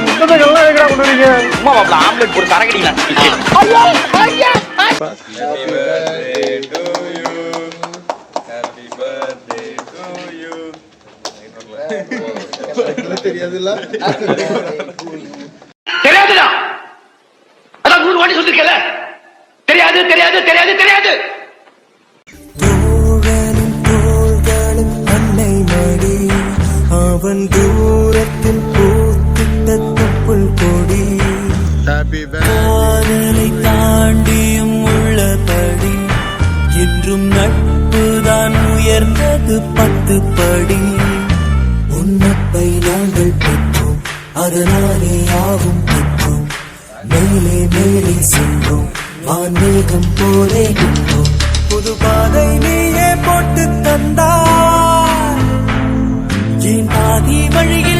முத்தத்தைகள்லாம் எங்கடா கொண்டு வரீங்க அம்மா மாப்பிள ஆம்லெட் தெரியாதுல்ல தெரியாதுடா. அதான் நூறு வாட்டி சொல்லிருக்கல தெரியாது தெரியாது தெரியாது தெரியாது. காதலை தாண்டியும் உள்ளபடி என்றும் நட்புதான் உயர்ந்தது பத்து படி உன்னப்பை நாங்கள் பெற்றோம் அதனாலே யாவும் பெற்றோம். மேலே மேலே சென்றோம் வான்மேகம் போலே நின்றோம். புது பாதை நீயே போட்டு தந்தார் என் பாதி வழியே